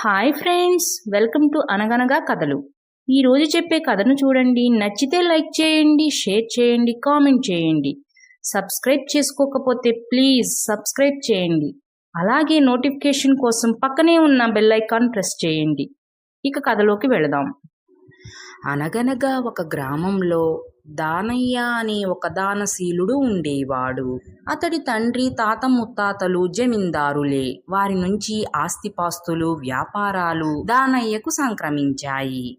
Hi friends welcome to అనగనగా కథలు. ఈరోజు చెప్పే కథను చూడండి. నచ్చితే లైక్ చేయండి షేర్ చేయండి కామెంట్ చేయండి. సబ్స్క్రైబ్ చేసుకోకపోతే ప్లీజ్ సబ్స్క్రైబ్ చేయండి. అలాగే నోటిఫికేషన్ కోసం పక్కనే ఉన్న బెల్ ఐకాన్ ప్రెస్ చేయండి. ఇక కథలోకి వెళదాం. అనగనగా ఒక గ్రామంలో దానయ్య అనే ఒక దానశీలుడు ఉండేవాడు. అతడి తండ్రి తాత ముత్తాతలు జమీందారులే. వారి నుంచి ఆస్తిపాస్తులు వ్యాపారాలు దానయ్యకు సంక్రమించాయి.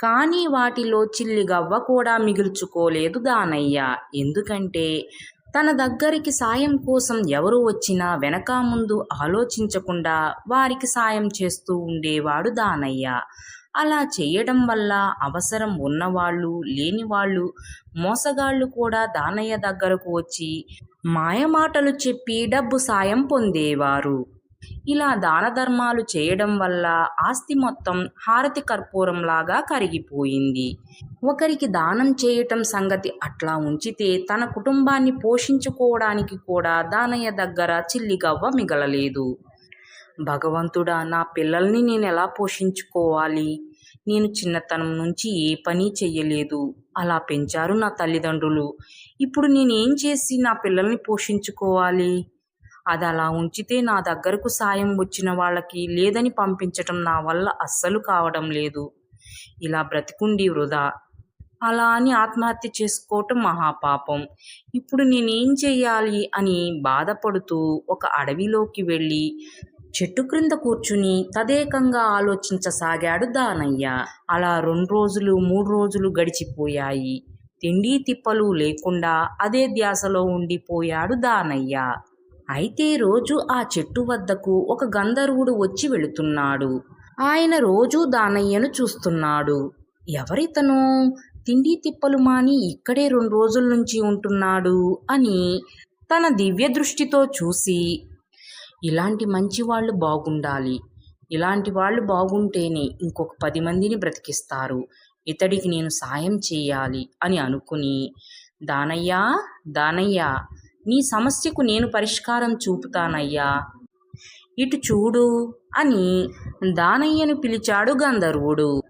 కానీ వాటిలో చిల్లిగవ్వ కూడా మిగుల్చుకోలేదు దానయ్య. ఎందుకంటే తన దగ్గరికి సాయం కోసం ఎవరు వచ్చినా వెనక ముందు ఆలోచించకుండా వారికి సాయం చేస్తూ ఉండేవాడు దానయ్య. అలా చేయడం వల్ల అవసరం ఉన్నవాళ్ళు లేనివాళ్ళు మోసగాళ్ళు కూడా దానయ్య దగ్గరకు వచ్చి మాయమాటలు చెప్పి డబ్బు సాయం పొందేవారు. ఇలా దాన ధర్మాలు చేయడం వల్ల ఆస్తి మొత్తం హారతి కర్పూరంలాగా కరిగిపోయింది. ఒకరికి దానం చేయటం సంగతి అట్లా ఉంచితే తన కుటుంబాన్ని పోషించుకోవడానికి కూడా దానయ్య దగ్గర చిల్లిగవ్వ మిగలలేదు. భగవంతుడా నా పిల్లల్ని నేను ఎలా పోషించుకోవాలి? నేను చిన్నతనం నుంచి ఏ పని చెయ్యలేదు. అలా పెంచారు నా తల్లిదండ్రులు. ఇప్పుడు నేనేం చేసి నా పిల్లల్ని పోషించుకోవాలి? అది అలా ఉంచితే నా దగ్గరకు సాయం వచ్చిన వాళ్ళకి లేదని పంపించటం నా వల్ల అస్సలు కావడం లేదు. ఇలా బ్రతికుండి వృధా. అలా అని ఆత్మహత్య చేసుకోవటం మహాపాపం. ఇప్పుడు నేనేం చెయ్యాలి అని బాధపడుతూ ఒక అడవిలోకి వెళ్ళి చెట్టు క్రింద కూర్చుని తదేకంగా ఆలోచించసాగాడు దానయ్య. అలా రెండు రోజులు మూడు రోజులు గడిచిపోయాయి. తిండి తిప్పలు లేకుండా అదే ధ్యాసలో ఉండిపోయాడు దానయ్య. అయితే రోజు ఆ చెట్టు వద్దకు ఒక గంధర్వుడు వచ్చి వెళుతున్నాడు. ఆయన రోజూ దానయ్యను చూస్తున్నాడు. ఎవరితను? తిండి తిప్పలు మాని ఇక్కడే రెండు రోజుల నుంచి ఉంటున్నాడు అని తన దివ్య దృష్టితో చూసి ఇలాంటి మంచి వాళ్ళు బాగుండాలి. ఇలాంటి వాళ్ళు బాగుంటేనే ఇంకొక పది మందిని బ్రతికిస్తారు. ఇతడికి నేను సాయం చేయాలి అని అనుకుని దానయ్యా దానయ్య నీ సమస్యకు నేను పరిష్కారం చూపుతానయ్యా. ఇటు చూడు అని దానయ్యను పిలిచాడు గంధర్వుడు.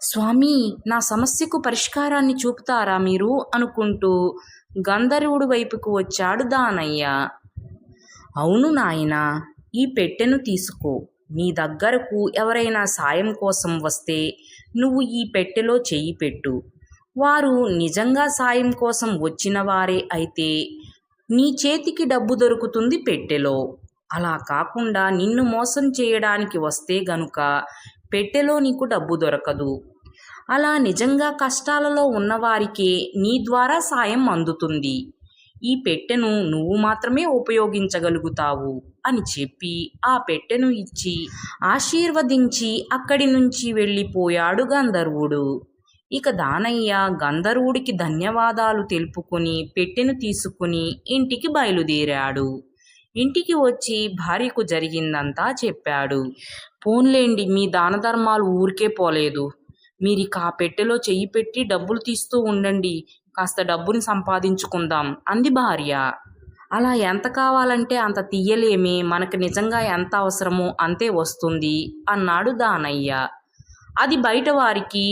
స్వామి నా సమస్యకు పరిష్కారాన్ని చూపుతారా మీరు? అనుకుంటూ గంధర్వుడి వైపుకు వచ్చాడు దానయ్య. అవును నాయనా ఈ పెట్టెను తీసుకో. నీ దగ్గరకు ఎవరైనా సాయం కోసం వస్తే నువ్వు ఈ పెట్టెలో చెయ్యి పెట్టు. వారు నిజంగా సాయం కోసం వచ్చిన వారే అయితే నీ చేతికి డబ్బు దొరుకుతుంది పెట్టెలో. అలా కాకుండా నిన్ను మోసం చేయడానికి వస్తే గనుక పెట్టెలో నీకు డబ్బు దొరకదు. అలా నిజంగా కష్టాలలో ఉన్నవారికే నీ ద్వారా సాయం అందుతుంది. ఈ పెట్టెను నువ్వు మాత్రమే ఉపయోగించగలుగుతావు అని చెప్పి ఆ పెట్టెను ఇచ్చి ఆశీర్వదించి అక్కడి నుంచి వెళ్ళిపోయాడు గంధర్వుడు. ఇక దానయ్య గంధర్వుడికి ధన్యవాదాలు తెలుపుకొని పెట్టెను తీసుకుని ఇంటికి బయలుదేరాడు. ఇంటికి వచ్చి భార్యకు జరిగిందంతా చెప్పాడు. పోన్లేండి మీ దాన ధర్మాలు ఊరికే పోలేదు. మీరు ఆ పెట్టెలో చెయ్యి పెట్టి డబ్బులు తీస్తూ ఉండండి. కాస్త డబ్బుని సంపాదించుకుందాం అంది భార్య. అలా ఎంత కావాలంటే అంత తీయలేమి మనకు నిజంగా ఎంత అవసరమో అంతే వస్తుంది అన్నాడు దానయ్య. అది బయట వారికి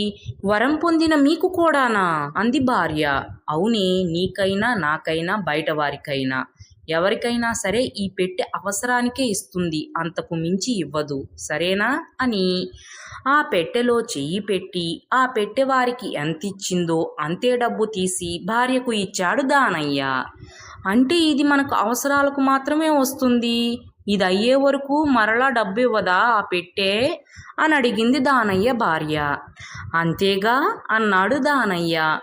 వరం పొందిన మీకు కూడానా అంది భార్య. అవునే నీకైనా నాకైనా బయట వారికైనా. ఎవరికైనా సరే ఈ పెట్టె అవసరానికే ఇస్తుంది అంతకు మించి ఇవ్వదు. సరేనా? అని ఆ పెట్టెలో చెయ్యి పెట్టి ఆ పెట్టె వారికి ఎంత ఇచ్చిందో అంతే డబ్బు తీసి భార్యకు ఇచ్చాడు దానయ్య. అంటే ఇది మనకు అవసరాలకు మాత్రమే వస్తుంది. ఇది అయ్యే వరకు మరలా డబ్బు ఇవ్వదా ఆ పెట్టే? అని అడిగింది దానయ్య భార్య. అంతేగా? అన్నాడు దానయ్య.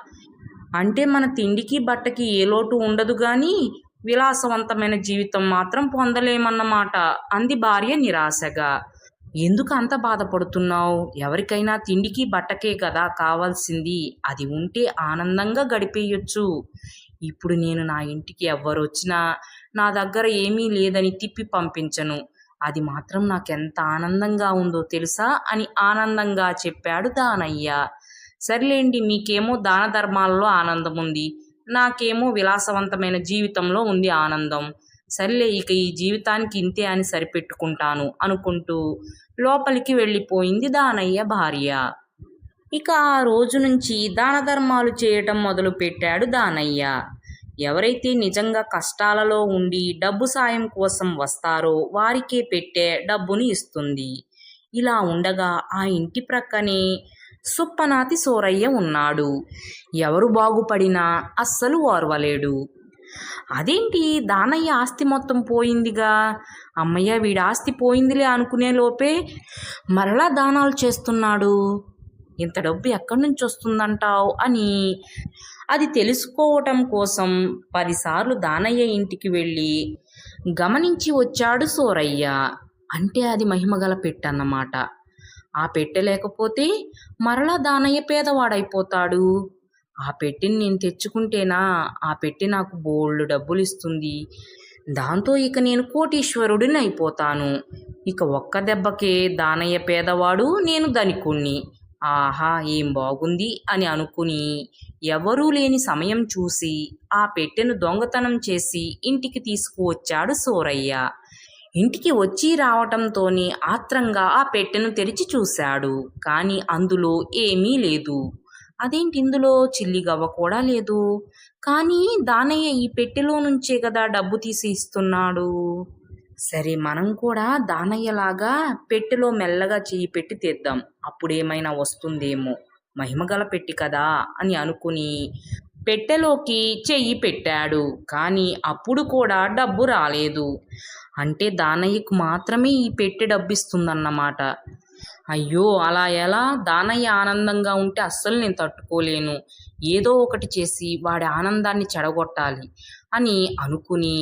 అంటే మన తిండికి బట్టకి ఏ లోటు ఉండదు కానీ విలాసవంతమైన జీవితం మాత్రం పొందలేమన్నమాట అంది భార్య నిరాశగా. ఎందుకు అంత బాధపడుతున్నావు? ఎవరికైనా తిండికి బట్టకే కదా కావాల్సింది. అది ఉంటే ఆనందంగా గడిపేయొచ్చు. ఇప్పుడు నేను నా ఇంటికి ఎవ్వరు వచ్చినా నా దగ్గర ఏమీ లేదని తిప్పి పంపించను. అది మాత్రం నాకెంత ఆనందంగా ఉందో తెలుసా? అని ఆనందంగా చెప్పాడు దానయ్య. సర్లేండి మీకేమో దాన ధర్మాల్లో ఆనందం ఉంది నాకేమో విలాసవంతమైన జీవితంలో ఉంది ఆనందం. సర్లే ఇక ఈ జీవితానికి ఇంతే అని సరిపెట్టుకుంటాను అనుకుంటూ లోపలికి వెళ్ళిపోయింది దానయ్య భార్య. ఇక ఆ రోజు నుంచి దాన ధర్మాలు చేయటం మొదలు పెట్టాడు దానయ్య. ఎవరైతే నిజంగా కష్టాలలో ఉండి డబ్బు సాయం కోసం వస్తారో వారికే పెట్టే డబ్బుని ఇస్తుంది. ఇలా ఉండగా ఆ ఇంటి ప్రక్కనే సుప్పనాతి సోరయ్య ఉన్నాడు. ఎవరు బాగుపడినా అస్సలు ఓర్వలేడు. అదేంటి దానయ్య ఆస్తి మొత్తం పోయిందిగా? అమ్మయ్య వీడి ఆస్తి పోయిందిలే అనుకునే లోపే మరలా దానాలు చేస్తున్నాడు. ఇంత డబ్బు ఎక్కడి నుంచి వస్తుందంటావు అని. అది తెలుసుకోవటం కోసం పదిసార్లు దానయ్య ఇంటికి వెళ్ళి గమనించి వచ్చాడు సోరయ్య. అంటే అది మహిమగల పెట్టన్నమాట. ఆ పెట్టె లేకపోతే మరలా దానయ్య పేదవాడైపోతాడు. ఆ పెట్టెని నేను తెచ్చుకుంటేనా? ఆ పెట్టె నాకు బోల్డ్ డబ్బులు ఇస్తుంది దాంతో ఇక నేను కోటీశ్వరుడిని అయిపోతాను ఇక ఒక్క దెబ్బకే దానయ్య పేదవాడు నేను ధనికుణ్ణి. ఆహా ఏం బాగుంది అని అనుకుని ఎవరూ లేని సమయం చూసి ఆ పెట్టెను దొంగతనం చేసి ఇంటికి తీసుకువచ్చాడు సూరయ్య. ఇంటికి వచ్చి రావటంతోనే ఆత్రంగా ఆ పెట్టెను తెరిచి చూశాడు. కానీ అందులో ఏమీ లేదు. అదేంటి ఇందులో చిల్లిగవ్వ కూడా లేదు? కానీ దానయ్య ఈ పెట్టెలో నుంచే కదా డబ్బు తీసి ఇస్తున్నాడు? సరే మనం కూడా దానయ్యలాగా పెట్టెలో మెల్లగా చెయ్యి పెట్టి తెద్దాం. అప్పుడేమైనా వస్తుందేమో. మహిమగల పెట్టి కదా అని అనుకుని పెట్టెలోకి చెయ్యి పెట్టాడు. కానీ అప్పుడు కూడా డబ్బు రాలేదు. అంటే దానయ్యకు మాత్రమే ఈ పెట్టె డబ్బిస్తుందన్నమాట. అయ్యో అలా ఎలా? దానయ్య ఆనందంగా ఉంటే అస్సలు నేను తట్టుకోలేను. ఏదో ఒకటి చేసి వాడి ఆనందాన్ని చెడగొట్టాలి అని అనుకుని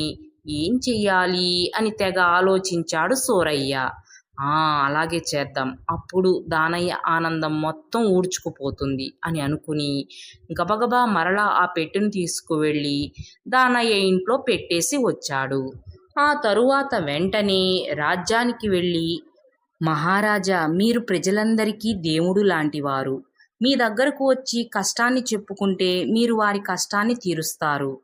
ఏం చెయ్యాలి అని తెగ ఆలోచించాడు సూరయ్య. ఆ అలాగే చేద్దాం. అప్పుడు దానయ్య ఆనందం మొత్తం ఊడ్చుకుపోతుంది అని అనుకుని గబగబా మరలా ఆ పెట్టెను తీసుకువెళ్ళి దానయ్య ఇంట్లో పెట్టేసి వచ్చాడు. ఆ తరువాత వెంటనే రాజ్యానికి వెళ్ళి మహారాజా మీరు ప్రజలందరికీ దేవుడు లాంటివారు. మీ దగ్గరకు వచ్చి కష్టాన్ని చెప్పుకుంటే మీరు వారి కష్టాన్ని తీరుస్తారు.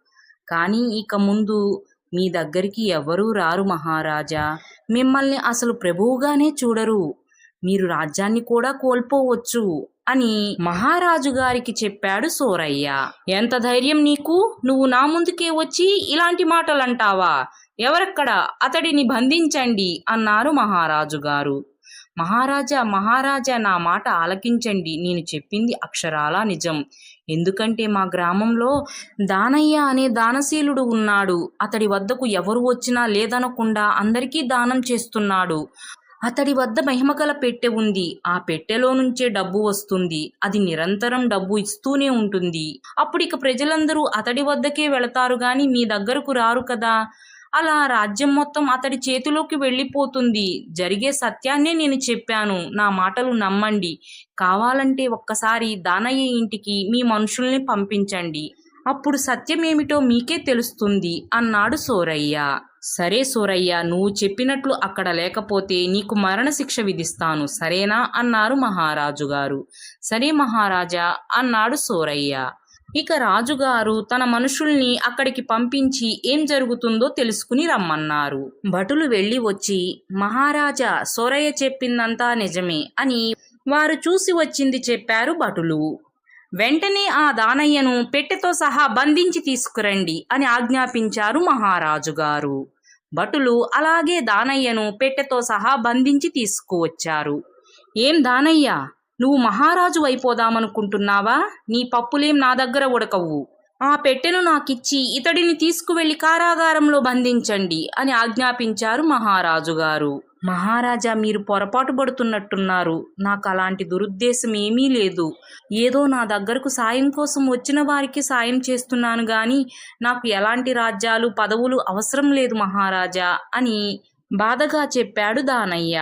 కానీ ఇక ముందు మీ దగ్గరికి ఎవరూ రారు మహారాజా. మిమ్మల్ని అసలు ప్రభువుగానే చూడరు. మీరు రాజ్యాన్ని కూడా కోల్పోవచ్చు అని మహారాజు గారికి చెప్పాడు సోరయ్య. ఎంత ధైర్యం నీకు? నువ్వు నా ముందుకే వచ్చి ఇలాంటి మాటలు అంటావా ఎవరక్కడ అతడిని బంధించండి అన్నారు మహారాజు గారు. మహారాజా మహారాజా నా మాట ఆలకించండి నేను చెప్పింది అక్షరాలా నిజం. ఎందుకంటే మా గ్రామంలో దానయ్య అనే దానశీలుడు ఉన్నాడు. అతడి వద్దకు ఎవరు వచ్చినా లేదనకుండా అందరికీ దానం చేస్తున్నాడు. అతడి వద్ద మహిమగల పెట్టె ఉంది. ఆ పెట్టెలో నుంచే డబ్బు వస్తుంది. అది నిరంతరం డబ్బు ఇస్తూనే ఉంటుంది. అప్పుడు ఇక ప్రజలందరూ అతడి వద్దకే వెళతారు గాని మీ దగ్గరకు రారు కదా? అలా రాజ్యం మొత్తం అతడి చేతిలోకి వెళ్ళిపోతుంది. జరిగే సత్యాన్నే నేను చెప్పాను. నా మాటలు నమ్మండి. కావాలంటే ఒక్కసారి దానయ్య ఇంటికి మీ మనుషుల్ని పంపించండి. అప్పుడు సత్యమేమిటో మీకే తెలుస్తుంది. అన్నాడు సోరయ్య. సరే సోరయ్య నువ్వు చెప్పినట్లు అక్కడ లేకపోతే నీకు మరణశిక్ష విధిస్తాను. సరేనా? అన్నారు మహారాజు గారు సరే మహారాజా అన్నాడు సోరయ్య. ఇక రాజుగారు తన మనుషుల్ని అక్కడికి పంపించి ఏం జరుగుతుందో తెలుసుకుని రమ్మన్నారు. భటులు వెళ్ళి వచ్చి మహారాజా సోరయ్య చెప్పిందంతా నిజమే అని వారు చూసి వచ్చింది చెప్పారు భటులు. వెంటనే ఆ దానయ్యను పెట్టెతో సహా బంధించి తీసుకురండి అని ఆజ్ఞాపించారు మహారాజు గారు భటులు అలాగే దానయ్యను పెట్టెతో సహా బంధించి తీసుకువచ్చారు. ఏం దానయ్య నువ్వు మహారాజు అయిపోదామనుకుంటున్నావా? నీ పప్పులేం నా దగ్గర ఉడకవు. ఆ పెట్టెను నాకిచ్చి ఇతడిని తీసుకువెళ్ళి కారాగారంలో బంధించండి అని ఆజ్ఞాపించారు మహారాజు గారు మహారాజా మీరు పొరపాటు పడుతున్నట్టున్నారు. నాకు అలాంటి దురుద్దేశం ఏమీ లేదు. ఏదో నా దగ్గరకు సాయం కోసం వచ్చిన వారికి సాయం చేస్తున్నాను గాని నాకు ఎలాంటి రాజ్యాలు పదవులు అవసరం లేదు మహారాజా అని బాధగా చెప్పాడు దానయ్య.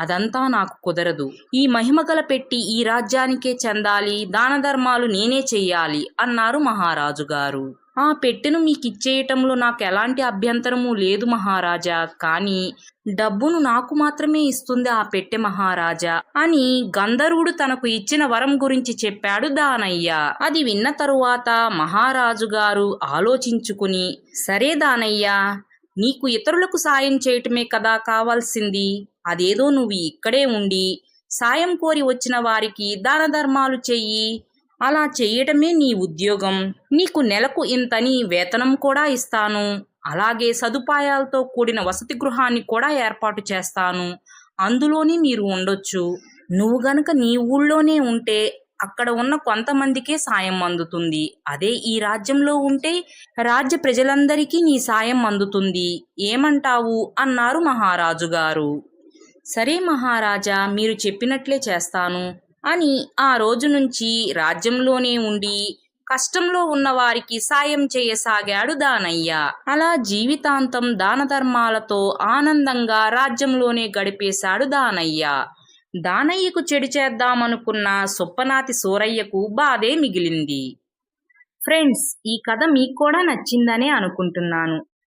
అదంతా నాకు కుదరదు. ఈ మహిమగల పెట్టి ఈ రాజ్యానికే చెందాలి దాన ధర్మాలు నేనే చెయ్యాలి అన్నారు మహారాజు గారు. ఆ పెట్టెను మీకు ఇచ్చేయటంలో నాకు ఎలాంటి అభ్యంతరము లేదు మహారాజా కానీ డబ్బును నాకు మాత్రమే ఇస్తుంది ఆ పెట్టె మహారాజా అని గంధర్వుడు తనకు ఇచ్చిన వరం గురించి చెప్పాడు దానయ్య. అది విన్న తరువాత మహారాజు గారు ఆలోచించుకుని సరే దానయ్య నీకు ఇతరులకు సాయం చేయటమే కదా కావాల్సింది? అదేదో నువ్వు ఇక్కడే ఉండి సాయం కోరి వచ్చిన వారికి దాన ధర్మాలు చెయ్యి. అలా చెయ్యటమే నీ ఉద్యోగం. నీకు నెలకు ఇంతని వేతనం కూడా ఇస్తాను. అలాగే సదుపాయాలతో కూడిన వసతి గృహాన్ని కూడా ఏర్పాటు చేస్తాను. అందులోనే మీరు ఉండొచ్చు. నువ్వు గనక నీ ఊళ్ళోనే ఉంటే అక్కడ ఉన్న కొంతమందికే సాయం అందుతుంది. అదే ఈ రాజ్యంలో ఉంటే రాజ్య ప్రజలందరికీ నీ సాయం అందుతుంది. ఏమంటావు? అన్నారు మహారాజు గారు సరే మహారాజా మీరు చెప్పినట్లే చేస్తాను అని ఆ రోజు నుంచి రాజ్యంలోనే ఉండి కష్టంలో ఉన్నవారికి సాయం చేయసాగాడు దానయ్య. అలా జీవితాంతం దాన ధర్మాలతో ఆనందంగా రాజ్యంలోనే గడిపేశాడు దానయ్య. దానయ్యకు చెడు చేద్దామనుకున్న సుప్పనాతి సూరయ్యకు బాధే మిగిలింది. ఫ్రెండ్స్ ఈ కథ మీకు కూడా నచ్చిందనే అనుకుంటున్నాను.